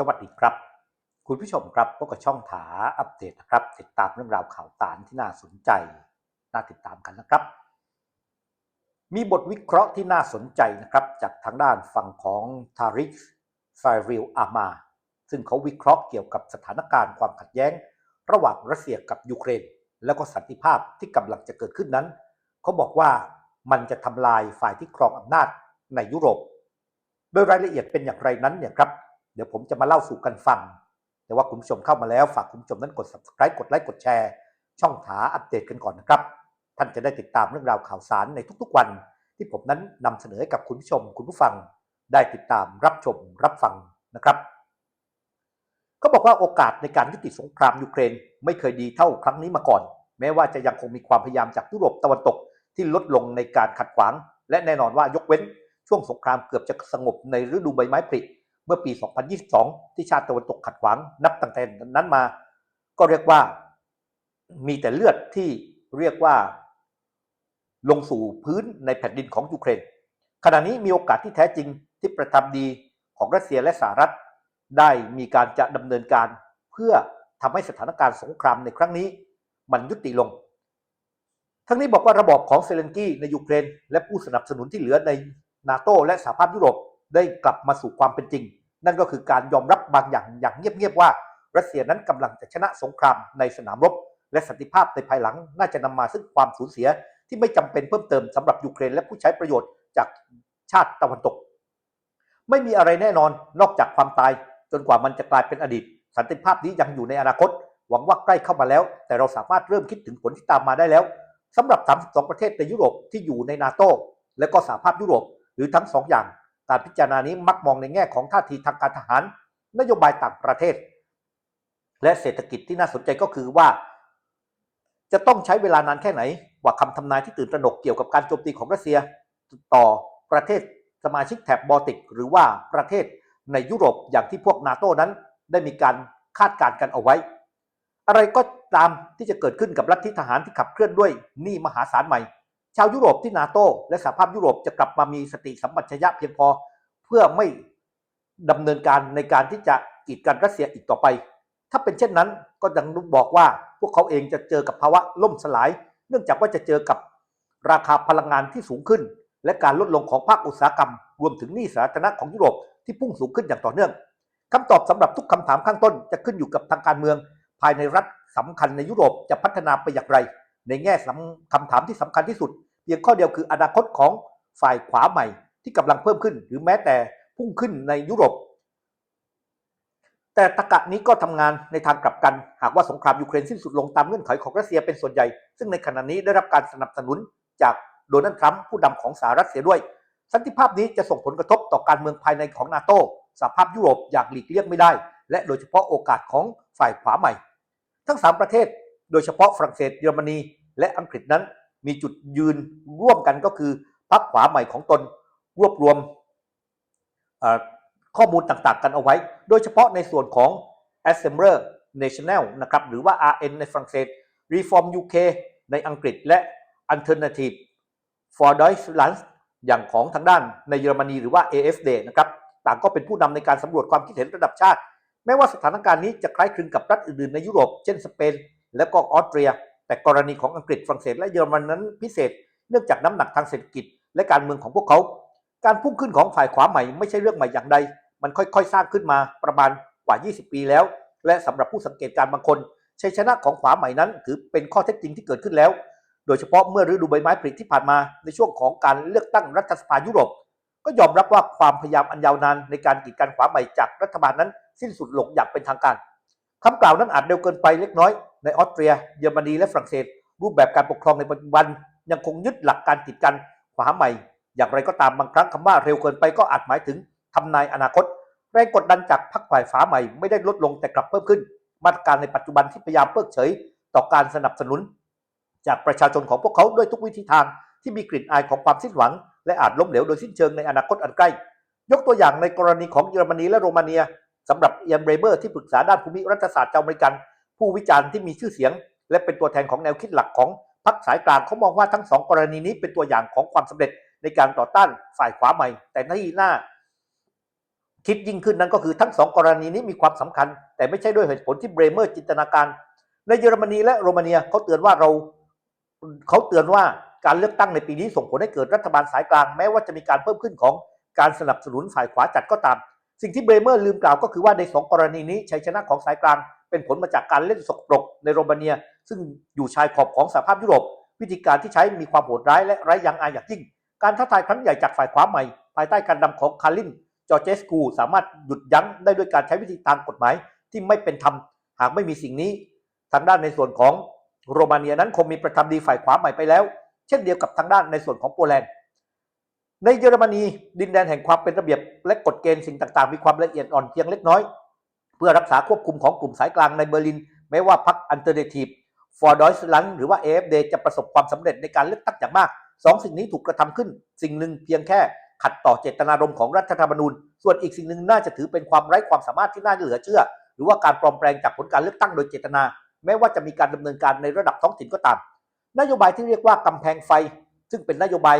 สวัสดีครับ คุณผู้ชมครับพบกับช่องถาอัปเดตนะครับ ติดตามเรื่องราวข่าวสารที่น่าสนใจ น่าติดตามกันนะครับ มีบทวิเคราะห์ที่น่าสนใจนะครับ จากทางด้านฝั่งของทาริกไฟริลอามา ซึ่งเขาวิเคราะห์เกี่ยวกับสถานการณ์ความขัดแย้ง ระหว่างรัสเซียกับยูเครน แล้วก็สันติภาพที่กำลังจะเกิดขึ้นนั้น เขาบอกว่ามันจะทำลายฝ่ายที่ครองอำนาจในยุโรป โดยรายละเอียดเป็นอย่างไรนั้นเนี่ยครับ เดี๋ยวผมจะมาเล่าสู่กันฟัง แต่ว่าคุณผู้ชมเข้ามาแล้วฝากคุณผู้ชมนั้นกด subscribe กดไลค์กดแชร์ ช่องถาอัปเดตกันก่อนนะครับ ท่านจะได้ติดตามเรื่องราวข่าวสารในทุกๆวัน ที่ผมนั้นนำเสนอให้กับคุณผู้ชม คุณผู้ฟังได้ติดตามรับชมรับฟังนะครับเขาบอกว่าโอกาสในการยุติสงครามยูเครนไม่เคยดีเท่าครั้งนี้มาก่อน แม้ว่าจะยังคงมีความพยายามจากยุโรปตะวันตกที่ลดลงในการขัดขวาง และแน่นอนว่ายกเว้นช่วงสงครามเกือบจะสงบในฤดูใบไม้ผลิ เมื่อปี 2022 ที่ชาติตะวันตกขัดขวาง นับตั้งแต่นั้นมา ก็เรียกว่ามีแต่เลือดที่เรียกว่า ลงสู่พื้นในแผ่นดินของยูเครน ขณะนี้มีโอกาสที่แท้จริงที่ประทับดีของรัสเซียและสหรัฐ ได้มีการจะดำเนินการ เพื่อทำให้สถานการณ์สงครามในครั้งนี้ มันยุติลง ทั้งนี้บอกว่าระบอบของเซเลนกี้ในยูเครน และผู้สนับสนุนที่เหลือในนาโตและสหภาพยุโรปได้กลับมาสู่ความเป็นจริง นั่นก็คือการยอมรับบางอย่างอย่างเงียบๆว่า รัสเซียนั้นกำลังจะชนะสงครามในสนามรบ และสันติภาพในภายหลังน่าจะนำมาซึ่งความสูญเสียที่ไม่จำเป็นเพิ่มเติมสำหรับยูเครนและผู้ใช้ประโยชน์จากชาติตะวันตก ไม่มีอะไรแน่นอนนอกจากความตาย จนกว่ามันจะกลายเป็นอดีต สันติภาพนี้ยังอยู่ในอนาคต หวังว่าใกล้เข้ามาแล้ว แต่เราสามารถเริ่มคิดถึงผลที่ตามมาได้แล้วสำหรับ 32 ประเทศในยุโรปที่อยู่ในนาโตและก็สหภาพยุโรปหรือทั้งสองอย่าง การพิจารณานี้มักมองในแง่ของท่าทีทางการทหาร นโยบายต่างประเทศ และเศรษฐกิจที่น่าสนใจก็คือว่า จะต้องใช้เวลานานแค่ไหน กว่าคำทำนายที่ตื่นตระหนกเกี่ยวกับการโจมตีของรัสเซีย ต่อประเทศสมาชิกแถบบอลติก หรือว่าประเทศในยุโรปอย่างที่พวกนาโตนั้น ได้มีการคาดการณ์กันเอาไว้ อะไรก็ตามที่จะเกิดขึ้นกับลัทธิทหารที่ขับเคลื่อนด้วยหนี้มหาศาลใหม่ ชาวยุโรปที่นาโตและสหภาพยุโรปจะกลับมามีสติสัมปชัญญะเพียงพอ เพื่อไม่ดำเนินการในการที่จะกีดกันรัสเซียอีกต่อไป ถ้าเป็นเช่นนั้นก็ยังบอกว่า พวกเขาเองจะเจอกับภาวะล่มสลาย เนื่องจากว่าจะเจอกับราคาพลังงานที่สูงขึ้น และการลดลงของภาคอุตสาหกรรม รวมถึงหนี้สาธารณะของยุโรปที่พุ่งสูงขึ้นอย่างต่อเนื่องคำตอบสำหรับทุกคำถามข้างต้นจะขึ้นอยู่กับทางการเมือง ภายในรัฐสำคัญในยุโรปจะพัฒนาไปอย่างไร ในแง่คำถามที่สำคัญที่สุด เพียงข้อเดียวคืออนาคตของฝ่ายขวาใหม่ที่กำลังเพิ่มขึ้น หรือแม้แต่พุ่งขึ้นในยุโรป แต่ตะกะนี้ก็ทำงานในทางกลับกัน หากว่าสงครามยูเครนสิ้นสุดลงตามเงื่อนไขของรัสเซียเป็นส่วนใหญ่ ซึ่งในขณะนี้ได้รับการสนับสนุนจากโดนัลด์ทรัมป์ผู้นำของสหรัฐเสียด้วย สันติภาพนี้จะส่งผลกระทบต่อการเมืองภายในของนาโตสหภาพยุโรปอย่างหลีกเลี่ยงไม่ได้ และโดยเฉพาะโอกาสของฝ่ายขวาใหม่ ทั้ง 3 ประเทศ โดยเฉพาะฝรั่งเศสเยอรมนี และอังกฤษนั้น มีจุดยืนร่วมกันก็คือพรรคขวาใหม่ของตนรวบรวมข้อมูลต่างๆ กันเอาไว้ โดยเฉพาะในส่วนของ Assembler National นะครับหรือว่า RN ในฝรั่งเศส Reform UK ในอังกฤษและ Alternative for Deutschland อย่างของทางด้านในเยอรมนีหรือว่า AFD นะครับต่างก็เป็นผู้นำในการสำรวจความคิดเห็นระดับชาติ แม้ว่าสถานการณ์นี้จะคล้ายคลึงกับรัฐอื่นๆในยุโรป เช่นสเปน และก็ออสเตรีย แต่กรณีของอังกฤษฝรั่งเศสและเยอรมันนั้นพิเศษเนื่องจากน้ำหนักทางเศรษฐกิจ และการเมืองของพวกเขา การพุ่งขึ้นของฝ่ายขวาใหม่ไม่ใช่เรื่องใหม่อย่างใด มันค่อยๆ สร้างขึ้นมาประมาณกว่า 20 ปีแล้ว และสำหรับผู้สังเกตการบางคนชัยชนะของขวาใหม่นั้น ถือเป็นข้อเท็จจริงที่เกิดขึ้นแล้ว โดยเฉพาะเมื่อฤดูใบไม้ผลิที่ผ่านมาในช่วงของการเลือกตั้งรัฐสภายุโรป ก็ยอมรับว่าความพยายามอันยาวนานในการกีดกันขวาใหม่จากรัฐบาลนั้นสิ้นสุดลงอย่างเป็นทางการ คำกล่าวนั้นอาจเร็วเกินไปเล็กน้อยในออสเตรีย เยอรมนีและฝรั่งเศส รูปแบบการปกครองในปัจจุบัน ยังคงยึดหลักการกีดกันขวาใหม่ อย่างไรก็ตามบางครั้งคำว่าเร็วเกินไปก็อาจหมายถึงทำนายอนาคตแรงกดดันจากพรรคฝ่ายฝาใหม่ไม่ได้ลดลงแต่กลับเพิ่มขึ้น มาตรการในปัจจุบันที่พยายามเพิกเฉย ต่อการสนับสนุน จากประชาชนของพวกเขาด้วยทุกวิธีทางที่มีกลิ่นอายของความสิ้นหวัง และอาจล้มเหลวโดยสิ้นเชิงในอนาคตอันใกล้ ยกตัวอย่างในกรณีของเยอรมนีและโรมาเนีย สำหรับเอียนเบรเบอร์ที่ปรึกษาด้านภูมิรัฐศาสตร์ชาวอเมริกัน ผู้วิจารณ์ที่มีชื่อเสียง และเป็นตัวแทนของแนวคิดหลักของพรรคสายกลางเขามองว่าทั้งสองกรณีนี้เป็นตัวอย่างของความสำเร็จในการต่อต้านฝ่ายขวาใหม่ แต่ที่น่าคิดยิ่งขึ้นนั้นก็คือทั้งสองกรณีนี้มีความสำคัญ แต่ไม่ใช่ด้วยเหตุผลที่เบรเมอร์จินตนาการ ในเยอรมนีและโรมาเนียเขาเตือนว่าเราเขาเตือนว่าการเลือกตั้งในปีนี้ส่งผลให้เกิดรัฐบาลสายกลางแม้ว่าจะมีการเพิ่มขึ้นของการสนับสนุนฝ่ายขวาจัดก็ตาม สิ่งที่เบรเมอร์ลืมกล่าวก็คือว่าในสองกรณีนี้ชัยชนะของสายกลางเป็นผลมาจากการเล่นสกปรกในโรมาเนีย ซึ่งอยู่ชายขอบของสหภาพยุโรป วิธีการที่ใช้มีความโหดร้ายและไร้ยางอายอย่างยิ่ง การท้าทายครั้งใหญ่จากฝ่ายขวาใหม่ ภายใต้การนำของคารินจอร์เจสกูสามารถหยุดยั้งได้ด้วยการใช้วิธีทางกฎหมายที่ไม่เป็นธรรมหากไม่มีสิ่งนี้ ทางด้านในส่วนของโรมาเนียนั้นคงมีประธรรมดีฝ่ายขวาใหม่ไปแล้ว เช่นเดียวกับทางด้านในส่วนของโปแลนด์ ในเยอรมนีดินแดนแห่งความเป็นระเบียบและกฎเกณฑ์สิ่งต่างๆ มีความละเอียดอ่อนเพียงเล็กน้อย เพื่อรักษาควบคุมของกลุ่มสายกลางในเบอร์ลินแม้ว่าพรรคอันเทอร์เนทีฟฟอร์ดอยส์ลันหรือว่า AFD จะประสบความสำเร็จในการเลือกตั้งอย่างมากสองสิ่งนี้ถูกกระทำขึ้น สิ่งหนึ่งเพียงแค่ขัดต่อเจตนารมณ์ของรัฐธรรมนูญ ส่วนอีกสิ่งหนึ่งน่าจะถือเป็นความไร้ความสามารถที่น่าเหลือเชื่อ หรือว่าการปลอมแปลงจากผลการเลือกตั้งโดยเจตนา แม้ว่าจะมีการดำเนินการในระดับท้องถิ่นก็ตาม นโยบายที่เรียกว่ากำแพงไฟ ซึ่งเป็นนโยบาย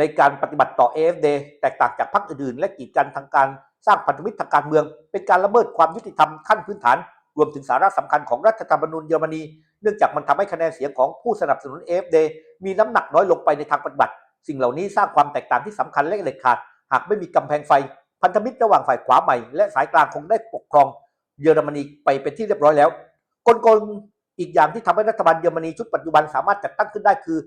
ในการปฏิบัติต่อ AFD แตกต่างจากพรรคอื่นๆและกีดกันทางการสร้างพันธมิตรทางการเมือง เป็นการละเมิดความยุติธรรมขั้นพื้นฐาน รวมถึงสาระสำคัญของรัฐธรรมนูญเยอรมนีเนื่องจากมันทำให้คะแนนเสียงของผู้สนับสนุน AFD มีน้ำหนักน้อยลงไปในทางปฏิบัติ สิ่งเหล่านี้สร้างความแตกต่างที่สำคัญและเด็ดขาด หากไม่มีกำแพงไฟ พันธมิตรระหว่างฝ่ายขวาใหม่และสายกลางคงได้ปกครองเยอรมนีไปเป็นที่เรียบร้อยแล้วกลลอีกอย่างที่ทำให้รัฐบาลเยอรมนีชุดปัจจุบันสามารถจัดตั้งขึ้นได้คือ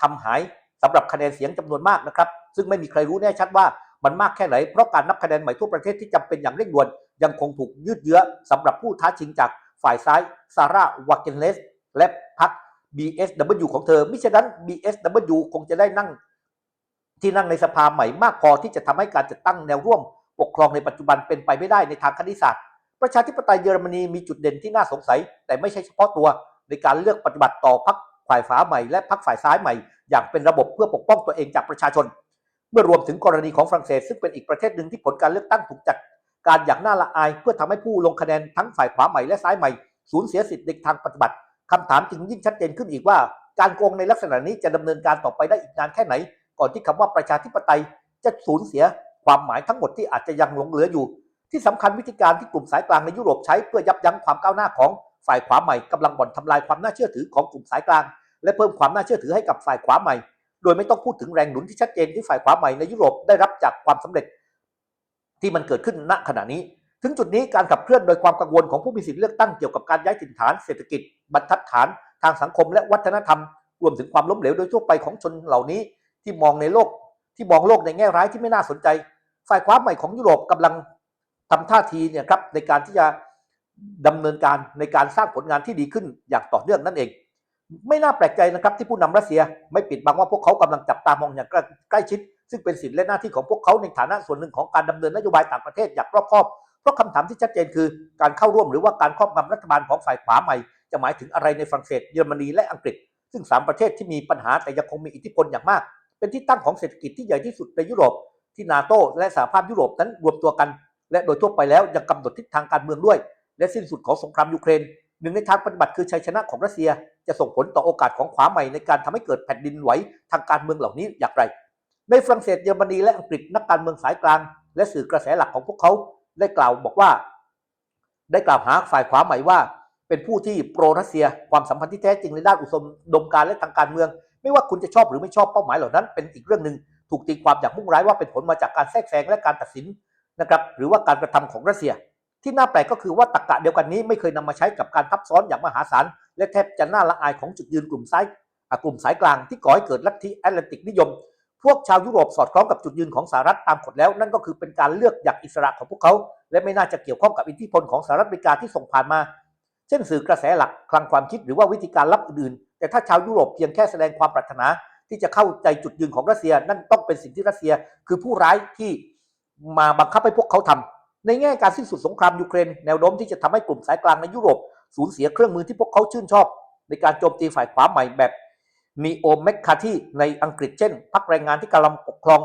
ทำหาย สำหรับคะแนนเสียงจำนวนมากนะครับ ซึ่งไม่มีใครรู้แน่ชัดว่ามันมากแค่ไหน เพราะการนับคะแนนใหม่ทั่วประเทศที่จำเป็นอย่างเร่งด่วน ยังคงถูกยืดเยื้อสำหรับผู้ท้าชิงจากฝ่ายซ้ายซาร่าวาเกนเลสและพรรค BSW ของเธอ มิฉะนั้น BSW คงจะได้นั่งที่นั่งในสภาใหม่มากพอที่จะทำให้การจัดตั้งแนวร่วม ปกครองในปัจจุบันเป็นไปไม่ได้ในทางคณิตศาสตร์ ประชาธิปไตยเยอรมนีมีจุดเด่นที่น่าสงสัย แต่ไม่ใช่เฉพาะตัวในการเลือกปฏิบัติต่อพรรค ฝ่ายฝาใหม่และพรรคฝ่ายซ้ายใหม่ อย่างเป็นระบบเพื่อปกป้องตัวเองจากประชาชน เมื่อรวมถึงกรณีของฝรั่งเศสซึ่งเป็นอีกประเทศหนึ่งที่ผลการเลือกตั้งถูกจัดการอย่างน่าละอาย เพื่อทำให้ผู้ลงคะแนนทั้งฝ่ายขวาใหม่และซ้ายใหม่สูญเสียสิทธิ์ในทางปฏิบัติคำถามจึงยิ่งชัดเจนขึ้นอีกว่า การโกงในลักษณะนี้จะดำเนินการต่อไปได้อีกนานแค่ไหน ก่อนที่คำว่าประชาธิปไตยจะสูญเสียความหมายทั้งหมดที่อาจจะยังหลงเหลืออยู่ ที่สำคัญวิธีการที่กลุ่มสายกลางในยุโรปใช้เพื่อยับยั้งความก้าวหน้าของ ฝ่ายขวาใหม่กำลังบ่อนทำลายความน่าเชื่อถือของกลุ่มสายกลาง และเพิ่มความน่าเชื่อถือให้กับฝ่ายขวาใหม่ โดยไม่ต้องพูดถึงแรงหนุนที่ชัดเจนที่ฝ่ายขวาใหม่ในยุโรปได้รับจากความสำเร็จ ที่มันเกิดขึ้นณขณะนี้ ถึงจุดนี้การขับเคลื่อนโดยความกังวลของผู้มีสิทธิเลือกตั้งเกี่ยวกับการย้ายถิ่นฐานเศรษฐกิจ บรรทัดฐาน ทางสังคมและวัฒนธรรม รวมถึงความล้มเหลวโดยทั่วไปของชนเหล่านี้ ที่มองในโลก ที่มองโลกในแง่ร้ายที่ไม่น่าสนใจ ฝ่ายขวาใหม่ของยุโรปกำลังทำท่าทีเนี่ยครับในการที่จะ ดำเนินการในการสร้างผลงานที่ดีขึ้นอย่างต่อเนื่องนั่นเอง ไม่น่าแปลกใจนะครับที่ผู้นำรัสเซียไม่ปิดบังว่าพวกเขากำลังจับตามองอย่างใกล้ชิด ซึ่งเป็นสิทธิและหน้าที่ของพวกเขาในฐานะส่วนหนึ่งของการดำเนินนโยบายต่างประเทศอย่างรอบคอบเพราะคำถามที่ชัดเจนคือการเข้าร่วมหรือว่าการครอบงำรัฐบาลของฝ่ายขวาใหม่ จะหมายถึงอะไรในฝรั่งเศสเยอรมนีและอังกฤษ ซึ่ง 3 ประเทศที่มีปัญหาแต่ยังคงมีอิทธิพลอย่างมาก เป็นที่ตั้งของเศรษฐกิจที่ใหญ่ที่สุดในยุโรป ที่นาโตและสหภาพยุโรปนั้นรวมตัวกัน และโดยทั่วไปแล้วยังกำหนดทิศทางการเมืองด้วย และสิ้นสุดของสงครามยูเครนหนึ่งในทางปฏิบัติคือชัยชนะของรัสเซีย จะส่งผลต่อโอกาสของขวาใหม่ในการทำให้เกิดแผ่นดินไหวทางการเมืองเหล่านี้อย่างไร ในฝรั่งเศสเยอรมนีและอังกฤษนักการเมืองสายกลาง และสื่อกระแสหลักของพวกเขาได้กล่าวบอกว่า ได้กล่าวหาฝ่ายขวาใหม่ว่า เป็นผู้ที่โปรรัสเซียความสัมพันธ์ที่แท้จริงในด้านอุดมการและทางการเมือง ไม่ว่าคุณจะชอบหรือไม่ชอบเป้าหมายเหล่านั้น เป็นอีกเรื่องหนึ่งถูกตีความอย่างมุ่งร้ายว่าเป็นผลมาจากการแทรกแซงและการตัดสินนะครับหรือว่าการกระทำของรัสเซีย ที่น่าแปลกก็คือว่าตรรกะเดียวกันนี้ไม่เคยนำมาใช้กับการทับซ้อนอย่างมหาศาลและแทบจะน่าละอายของจุดยืนกลุ่มซ้ายกลุ่มสายกลางที่ก่อให้เกิดลัทธิแอตแลนติกนิยม พวกชาวยุโรปสอดคล้องกับจุดยืนของสหรัฐตามกฎแล้ว นั่นก็คือเป็นการเลือกอย่างอิสระของพวกเขา และไม่น่าจะเกี่ยวข้องกับอิทธิพลของสหรัฐอเมริกาที่ส่งผ่านมา เช่นสื่อกระแสหลักคลังความคิดหรือว่าวิธีการลับอื่นๆแต่ถ้าชาวยุโรปเพียงแค่แสดงความปรารถนา ที่จะเข้าใจจุดยืนของรัสเซีย นั่นต้องเป็นสิ่งที่รัสเซีย คือผู้ร้ายที่มาบังคับให้พวกเขาทำ ในแง่การสิ้นสุดสงครามยูเครนแนวโน้มที่จะทำให้กลุ่มสายกลางในยุโรปสูญเสียเครื่องมือที่พวกเขาชื่นชอบ ในการโจมตีฝ่ายขวาใหม่แบบนีโอแมคคาที่ในอังกฤษเช่นพรรคแรงงานที่กำลังปกครอง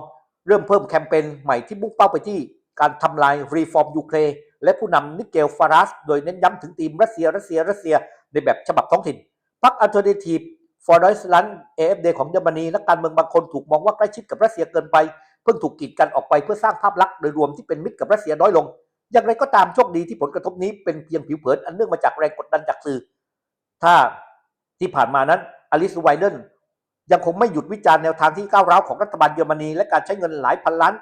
เริ่มเพิ่มแคมเปญใหม่ที่มุ่งเป้าไปที่การทำลายรีฟอร์มยูเครนและผู้นำนิเกลฟารัส โดยเน้นย้ำถึงทีมรัสเซียรัสเซียรัสเซียในแบบฉบับท้องถิ่นพรรคอัลเทอร์เนทีฟฟอร์ดอยส์ลันเอฟเดของเยอรมนีและการเมืองบางคนถูกมองว่าใกล้ชิดกับรัสเซียเกินไป พิ่งถูกกีดกันออกไปเพื่อสร้างภาพลักษณ์โดยรวมที่เป็นมิตรกับรัสเซียน้อยลง อย่างไรก็ตามโชคดีที่ผลกระทบนี้เป็นเพียงผิวเผินอันเนื่องมาจากแรงกดดันจากสื่อ ถ้าที่ผ่านมานั้นอลิสไวเดนยังคงไม่หยุดวิจารณ์แนวทางที่ก้าวร้าวของรัฐบาลเยอรมนีและการใช้เงินหลายพันล้าน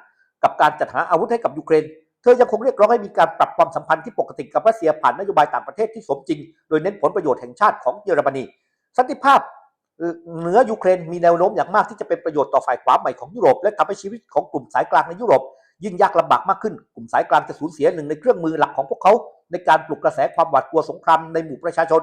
กับการจัดหาอาวุธให้กับยูเครน เธอยังคงเรียกร้องให้มีการปรับความสัมพันธ์ที่ปกติกับรัสเซียผ่านนโยบายต่างประเทศที่สมจริง โดยเน้นผลประโยชน์แห่งชาติของเยอรมนี สันติภาพ เหนือยูเครนมีแนวโน้มอย่างมากที่จะเป็นประโยชน์ต่อฝ่ายขวาใหม่ของยุโรปและทำให้ชีวิตของกลุ่มสายกลางในยุโรปยิ่งยากลำบากมากขึ้น กลุ่มสายกลางจะสูญเสียหนึ่งในเครื่องมือหลักของพวกเขา ในการปลุกกระแสความหวาดกลัวสงครามในหมู่ประชาชน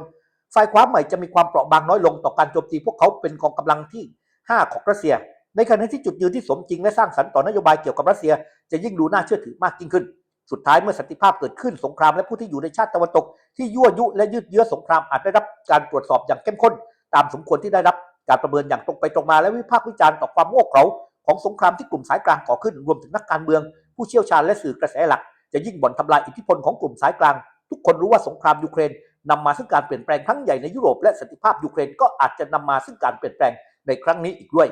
ฝ่ายขวาใหม่จะมีความเปราะบางน้อยลงต่อการโจมตีพวกเขาเป็นกองกำลังที่ 5 ของรัสเซีย ในขณะที่จุดยืนที่สมจริงและสร้างสรรค์ต่อนโยบายเกี่ยวกับรัสเซีย จะยิ่งดูน่าเชื่อถือมากยิ่งขึ้น สุดท้ายเมื่อสันติภาพเกิดขึ้นสงครามและผู้ที่อยู่ในชาติตะวันตก ที่ยั่วยุและยืดเยื้อสงครามอาจได้รับการตรวจสอบอย่างเข้มข้น ตามสมควรที่ได้รับการประเมินอย่างตรงไปตรงมาและวิพากษ์วิจารณ์ต่อความโง่เขลาของสงครามที่กลุ่มสายกลางก่อขึ้นรวมถึงนักการเมือง ผู้เชี่ยวชาญและสื่อกระแสหลัก จะยิ่งบ่อนทำลายอิทธิพลของกลุ่มสายกลาง ทุกคนรู้ว่าสงครามยูเครนนำมาซึ่งการเปลี่ยนแปลงครั้งใหญ่ในยุโรปและสันติภาพยูเครนก็อาจจะนำมาซึ่งการเปลี่ยนแปลงในครั้งนี้อีกด้วย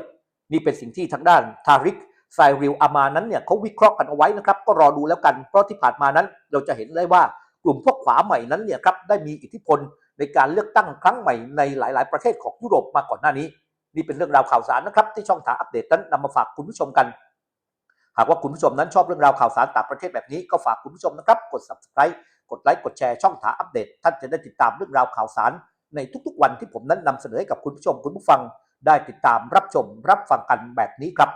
นี่เป็นสิ่งที่ทางด้านทาริกไซริลอามานั้นเนี่ยเขาวิเคราะห์กันเอาไว้นะครับ ก็รอดูแล้วกันเพราะที่ผ่านมานั้น เราจะเห็นได้ว่ากลุ่มพวกขวาใหม่นั้นเนี่ยครับได้มีอิทธิพล ในการเลือกตั้งครั้งใหม่ในหลาย ๆ ประเทศของยุโรปมาก่อนหน้านี้ นี่เป็นเรื่องราวข่าวสารนะครับ ที่ช่องถาอัปเดตนั้นนำมาฝากคุณผู้ชมกัน หากว่าคุณผู้ชมนั้นชอบเรื่องราวข่าวสารต่างประเทศแบบนี้ก็ฝากคุณผู้ชมนะครับกด subscribe กดไลค์กดแชร์ช่องถาอัปเดต ท่านจะได้ติดตามเรื่องราวข่าวสาร ในทุกๆ วันที่ผมนั้นนำเสนอให้กับคุณผู้ชมคุณผู้ฟัง ได้ติดตามรับชมรับฟังกันแบบนี้ครับ